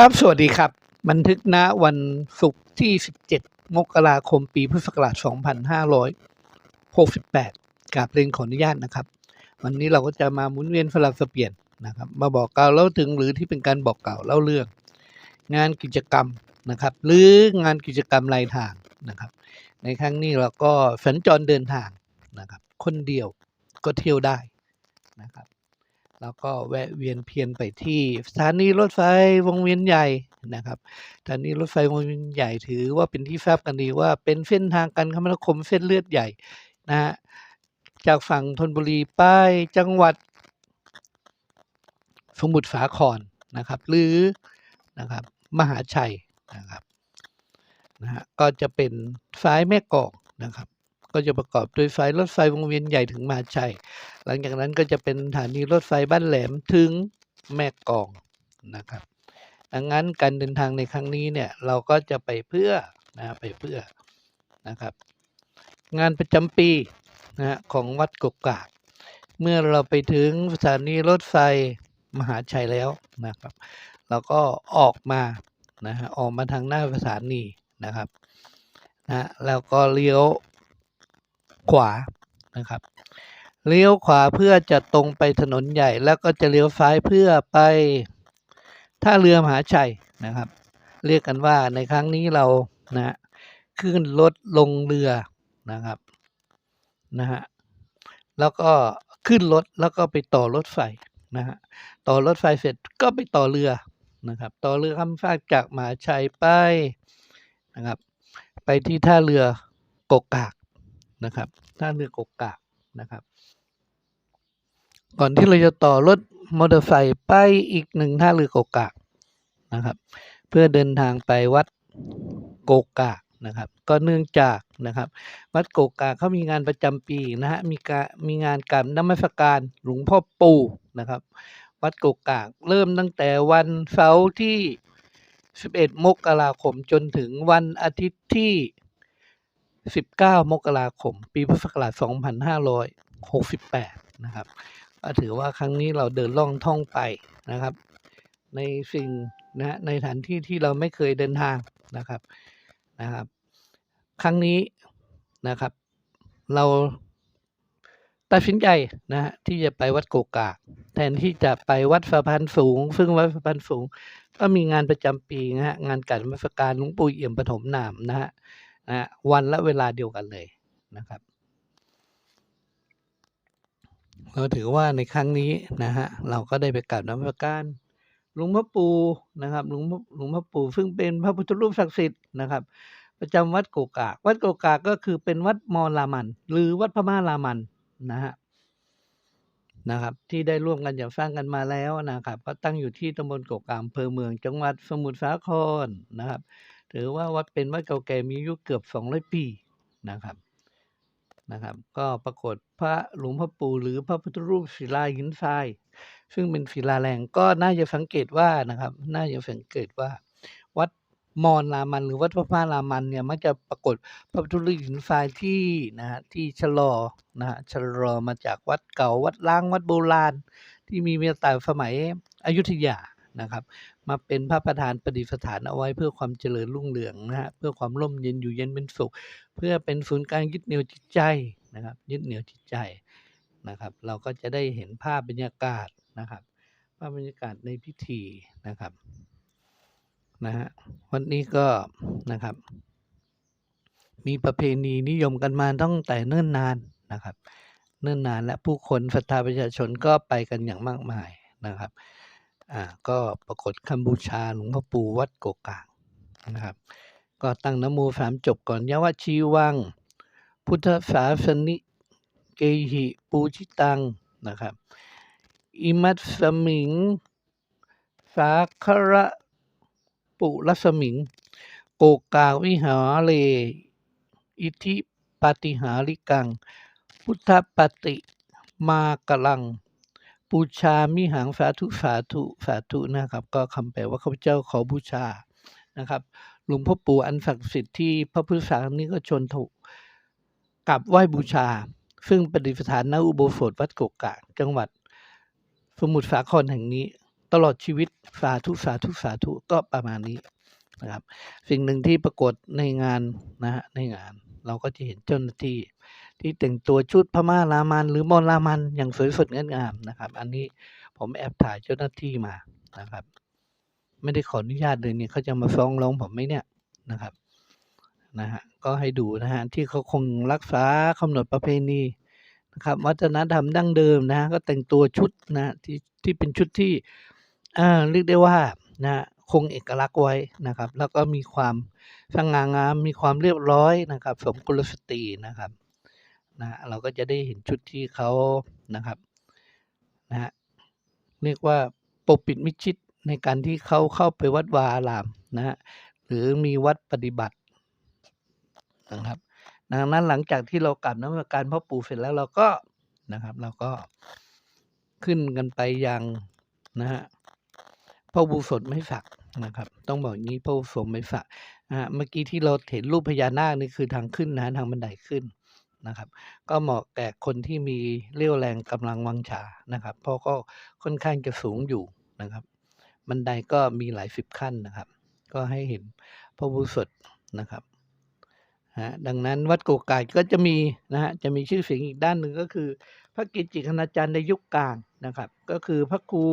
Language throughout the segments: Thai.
ครับ สวัสดีครับ บันทึกณวันศุกร์ที่ 17 มกราคม ปีพุทธศักราช 2568กราบเรียนขออนุญาตนะครับ วันนี้เราก็จะมาหมุนเวียนสลับสเปลี่ยนนะครับ มาบอกกล่าวเล่าถึงหรือที่เป็นการบอกกล่าวเล่าเรื่อง งานกิจกรรมนะครับ หรืองานกิจกรรมรายทางนะครับ ในครั้งนี้เราก็สัญจรเดินทางนะครับ คนเดียวก็เที่ยวได้นะครับ แล้วก็แวะเวียนเพียนไปที่สถานีรถไฟวงเวียนใหญ่นะครับสถานีรถไฟวงเวียนใหญ่ถือว่าเป็นที่ทราบกันดีว่าเป็นเส้นทางการคมนาคมเส้นเลือดใหญ่นะฮะจากฝั่งธนบุรีไปจังหวัดสมุทรสาครนะครับ หรือนะครับมหาชัยนะครับนะฮะก็จะเป็นสายแม่กองนะครับ ก็จะประกอบด้วยสายรถไฟวงเวียนใหญ่ถึงมหาชัย หลังจากนั้นก็จะเป็นสถานีรถไฟบ้านแหลมถึงแม่กองนะครับดังนั้นการเดินทางในครั้งนี้เนี่ยเราก็จะไปเพื่อนะไปเพื่อนะครับ งานประจำปีนะฮะของวัดกกกาก เมื่อเราไปถึงสถานีรถไฟมหาชัยแล้วนะครับ เราก็ออกมานะฮะออกมาทางหน้าสถานีนะครับนะแล้วก็เลี้ยว ขวานะครับ เลี้ยวขวาเพื่อจะตรงไปถนนใหญ่ แล้วก็จะเลี้ยวซ้ายเพื่อไปท่าเรือมหาชัยนะครับ เรียกกันว่าในครั้งนี้เรานะขึ้นรถลงเรือนะครับนะฮะแล้วก็ขึ้นรถแล้วก็ไปต่อรถไฟนะฮะต่อรถไฟเสร็จก็ไปต่อเรือนะครับ ต่อเรือข้ามฟากจากมหาชัยไปนะครับ ไปที่ท่าเรือกกกาก นะครับท่าเรือกกกากนะครับ ก่อนที่เราจะต่อรถมอเตอร์ไซค์ไปอีกหนึ่งท่าเรือกกกากนะครับ เพื่อเดินทางไปวัดโกกากนะครับ ก็เนื่องจากนะครับ วัดโกกากเขามีงานประจำปีนะฮะมีการมีงานการนมัสการหลวงพ่อปู่นะครับ วัดโกกากเริ่มตั้งแต่วันเสาร์ที่ 11 มกราคมจนถึงวันอาทิตย์ที่ 19 มกราคม ปีพุทธศักราช 2568 นะครับก็ถือว่าครั้งนี้เราเดินล่องท่องไปนะครับ ในสิ่งนะในสถานที่ที่เราไม่เคยเดินทางนะครับนะครับ ครั้งนี้นะครับ เราตัดสินใจนะฮะที่จะไปวัดโกกาก แทนที่จะไปวัดสะพานสูง ซึ่งวัดสะพานสูง ก็มีงานประจำปีนะฮะงานการนมัสการหลวงปู่เอี่ยมปฐมนามนะฮะ นะวันและเวลาเดียวกันเลยนะครับ เราถือว่าในครั้งนี้นะฮะเราก็ได้ไปกราบนมัสการหลวงพ่อปู่นะครับหลวงหลวงพ่อปู่ซึ่งเป็นพระพุทธรูปศักดิ์สิทธิ์นะครับ ประจำวัดโกกาก วัดโกกากก็คือเป็นวัดมอรามัน หรือวัดพม่ารามันนะฮะนะครับ ที่ได้ร่วมกันอย่างสร้างกันมาแล้วนะครับ ก็ตั้งอยู่ที่ตำบลโกกากอำเภอเมืองจังหวัดสมุทรสาครนะครับ ถือว่าวัดเป็นวัดเก่าแก่มีอายุเกือบ 200 ปีนะครับนะครับ ก็ปรากฏพระหลวงพ่อปู่หรือพระพุทธรูปศิลาหินทราย ซึ่งเป็นศิลาแรงก็น่าจะสังเกตว่านะครับ น่าจะสังเกตว่า วัดมอญรามันหรือวัดพระพารามันเนี่ยมักจะปรากฏพระพุทธรูปหินทรายที่นะฮะที่ชะลอนะฮะชะลอมาจากวัดเก่าวัดล้างวัดโบราณ ที่มีมาแต่สมัยอยุธยา นะครับ มาเป็นพระประธานประดิษฐานเอาไว้เพื่อความเจริญรุ่งเรืองนะฮะเพื่อความร่มเย็นอยู่เย็นเป็นสุข เพื่อเป็นศูนย์กลางยึดเหนี่ยวจิตใจนะครับยึดเหนี่ยวจิตใจนะครับ เราก็จะได้เห็นภาพบรรยากาศนะครับ ภาพบรรยากาศในพิธีนะครับนะฮะวันนี้ก็นะครับ มีประเพณีนิยมกันมาตั้งแต่เนิ่นนานนะครับ เนิ่นนานและผู้คนศรัทธาประชาชนก็ไปกันอย่างมากมายนะครับ อ่าก็ปรากฏคำบูชาหลวงพ่อปู่วัดโกกางนะครับก็ตั้งนโมสามจบก่อนยะวะชีวัง พุทธศาสนิเกหิปูชิตังนะครับอิมัตสมิง สาคระปุรัสมิง โกกาวิหาเล อิทิปาติหาริกัง พุทธปฏิมากลัง บูชามิหังสาธุสาธุสาธุนะครับ ก็คำแปลว่าข้าพเจ้าขอบูชานะครับ หลวงพ่อปู่อันศักดิ์สิทธิ์ที่พระพุทธศาสนิกชนถูกกราบไหว้บูชา ซึ่งประดิษฐานณอุโบสถวัดโกกากจังหวัด สมุทรสาครแห่งนี้ ตลอดชีวิตสาธุสาธุสาธุก็ประมาณนี้ นะครับ สิ่งหนึ่งที่ปรากฏในงานนะฮะในงาน เราก็จะเห็นเจ้าหน้าที่ ที่แต่งตัวชุดพม่ารามัน หรือมอญรามันอย่างสวยสดงดงามนะครับ อันนี้ผมแอบถ่ายเจ้าหน้าที่มานะครับ ไม่ได้ขออนุญาตเลยเนี่ยเขาจะมาฟ้องร้องผมไหมเนี่ยนะครับนะฮะก็ให้ดูนะฮะที่เขาคงรักษากำหนดประเพณีนะครับวัฒนธรรมดั้งเดิมนะฮะก็แต่งตัวชุดนะที่ที่เป็นชุดที่อ่าเรียกได้ว่านะ คงเอกลักษณ์ไว้นะครับ แล้วก็มีความสง่างามมีความเรียบร้อยนะครับ สมกุลสตรีนะครับนะเราก็จะได้เห็นชุดที่เขานะครับนะฮะเรียกว่าปกปิดมิชิดในการที่เขาเข้าไปวัดวาอารามนะฮะหรือมีวัดปฏิบัตินะครับ ดังนั้นหลังจากที่เรากลับน้ำมัสการพ่อปู่เสร็จแล้วเราก็นะครับ เราก็ขึ้นกันไปยังนะฮะ พระอุโบูสถไม้สักนะครับ ต้องบอกอย่างนี้พระอุโบูสถไม้สักนะฮะเมื่อกี้ที่เราเห็นรูปพญานาคนี่คือทางขึ้นนะทางบันไดขึ้นนะครับ ก็เหมาะแก่คนที่มีเรี่ยวแรงกำลังวังชานะครับ เพราะก็ค่อนข้างจะสูงอยู่นะครับ บันไดก็มีหลายสิบขั้นนะครับ ก็ให้เห็นพระอุโบูสถนะครับฮะดังนั้นวัดโกกายก็จะมีนะฮะจะมีชื่อเสียงอีกด้านหนึ่งก็คือ พระกิจจิคณาจารย์ในยุคกลางนะครับ ก็คือพระครู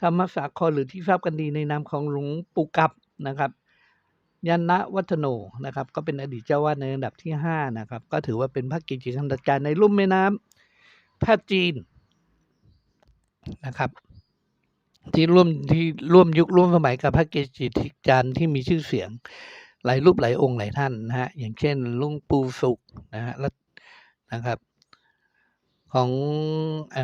ธรรมสาครหรือที่ทราบกันดีในนามของหลวงปู่กับนะครับยานนะวัฒโนนะครับ ก็เป็นอดีตเจ้าวาดในอันดับที่ห้านะครับ ก็ถือว่าเป็นพระกิจจิคณาจารในลุ่มแม่น้ำท่าจีนนะครับ ที่ร่วมที่ร่วมยุคร่วมสมัยกับพระเกจิอาจารย์ที่มีชื่อเสียงหลายรูปหลายองค์หลายท่านนะฮะอย่างเช่นลุงปูสุขนะฮะแล้วนะครับ ของอ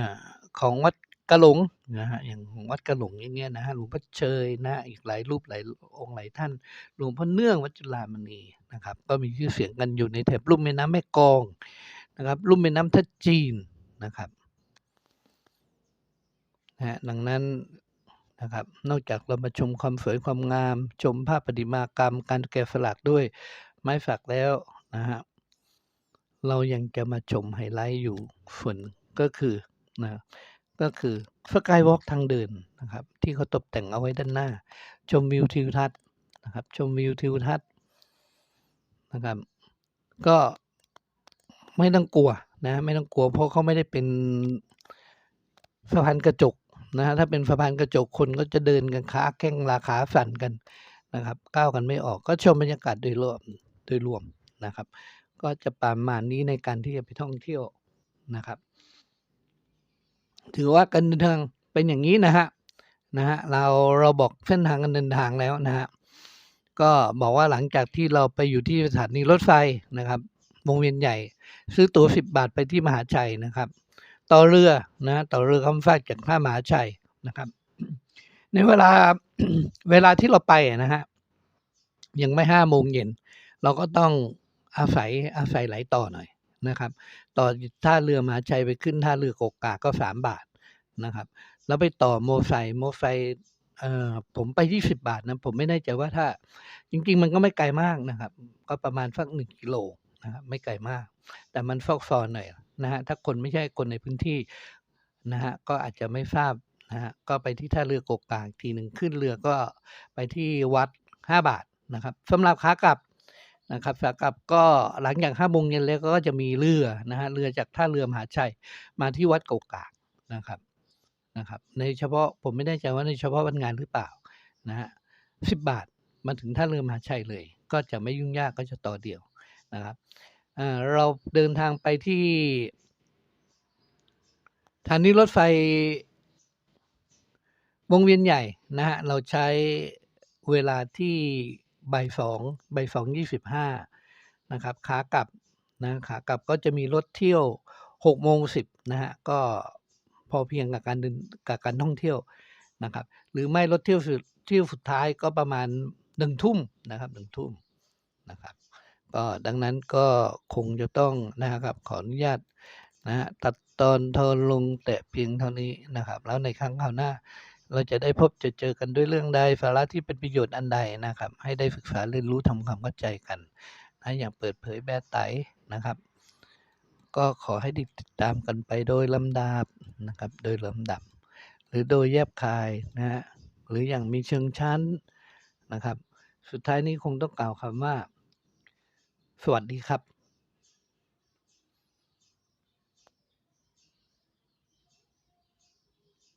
ของวัด กะหลงนะฮะอย่างของวัดกะหลงอย่างเงี้ยนะฮะหลวงพ่อเชยนะอีกหลายรูปหลายองค์หลายท่าน หลวงพ่อเนื่องวัดจุฬามณีนะครับ ก็มีชื่อเสียงกันอยู่ในแถบลุ่มแม่น้ำแม่กองนะครับลุ่มแม่น้ำท่าจีนนะครับนะฮะดังนั้นนะครับนอกจากเรามาชมความสวยความงาม ชมภาพประติมากรรม การแกะสลักด้วยไม้สักแล้วนะฮะเรายังจะมาชมไฮไลท์อยู่ส่วนก็คือนะ ก็คือสกายวอล์กทางเดินนะครับ ที่เขาตกแต่งเอาไว้ด้านหน้า ชมวิวทิวทัศน์นะครับ ชมวิวทิวทัศน์นะครับ ก็ไม่ต้องกลัวนะ ไม่ต้องกลัวเพราะเขาไม่ได้เป็นสะพานกระจกนะฮะถ้าเป็นสะพานกระจกคนก็จะเดินกันขาแข้งราขาสั่นกันนะครับ ก้าวกันไม่ออกก็ชมบรรยากาศโดยรวมโดยรวมนะครับ ก็จะประมาณนี้ในการที่จะไปท่องเที่ยวนะครับ ถือว่าการเดินทางเป็นอย่างนี้นะฮะนะฮะเราเราบอกเส้นทางการเดินทางแล้วนะฮะก็บอกว่าหลังจากที่เราไปอยู่ที่สถานีรถไฟนะครับ วงเวียนใหญ่ ซื้อตั๋วสิบบาทไปที่มหาชัยนะครับ ต่อเรือนะต่อเรือคำฟากจากท่ามหาชัยนะครับ ในเวลาเวลาที่เราไปนะฮะยังไม่ห้าโมงเย็นเราก็ต้องอาศัยอาศัยไหลต่อหน่อย นะครับ ต่อท่าเรือมหาชัยไปขึ้นท่าเรือกกกาก็สามบาทนะครับ แล้วไปต่อโมไซโมไซผมไปที่สิบบาทนะผมไม่แน่ใจว่าถ้า จริง ๆ มันก็ไม่ไกลมากนะครับ ก็ประมาณสักหนึ่งกิโลนะครับไม่ไกลมาก แต่มันซอกซอนหน่อยนะฮะถ้าคนไม่ใช่คนในพื้นที่นะฮะก็อาจจะไม่ทราบนะฮะก็ไปที่ท่าเรือกกกากอีกทีหนึ่งขึ้นเรือก็ไปที่วัดห้าบาทนะครับสำหรับขากลับ นะครับขากลับก็หลังจากห้าโมงเย็นแล้วก็จะมีเรือนะฮะเรือจากท่าเรือมหาชัยมาที่วัดกกกากนะครับนะครับ ในเฉพาะผมไม่แน่ใจว่าในเฉพาะวันงานหรือเปล่านะฮะสิบบาทมาถึงท่าเรือมหาชัยเลย ก็จะไม่ยุ่งยากก็จะต่อเดียวนะครับอ่าเราเดินทางไปที่สถานีรถไฟวงเวียนใหญ่นะฮะเราใช้เวลาที่ บ่ายสองบ่ายสองยี่สิบห้านะครับขากลับนะขากลับก็จะมีรถเที่ยวหกโมงสิบนะฮะก็พอเพียงกับการเดินกับการท่องเที่ยวนะครับ หรือไม่รถเที่ยวสุดเที่ยวสุดท้ายก็ประมาณหนึ่งทุ่มนะครับหนึ่งทุ่มนะครับก็ดังนั้นก็คงจะต้องนะครับขออนุญาตนะฮะตัดตอนโทนลงแต่เพียงเท่านี้นะครับ แล้วในครั้งคราวหน้า เราจะได้พบจะเจอกันด้วยเรื่องใดสาระที่เป็นประโยชน์อันใดนะครับ ให้ได้ศึกษาเรียนรู้ทำความเข้าใจกันนะอย่างเปิดเผยแบไตนะครับ ก็ขอให้ติดตามกันไปโดยลำดับนะครับ โดยลำดับ หรือโดยแยบคายนะฮะหรืออย่างมีเชิงชั้นนะครับ สุดท้ายนี้คงต้องกล่าวคำว่า สวัสดีครับ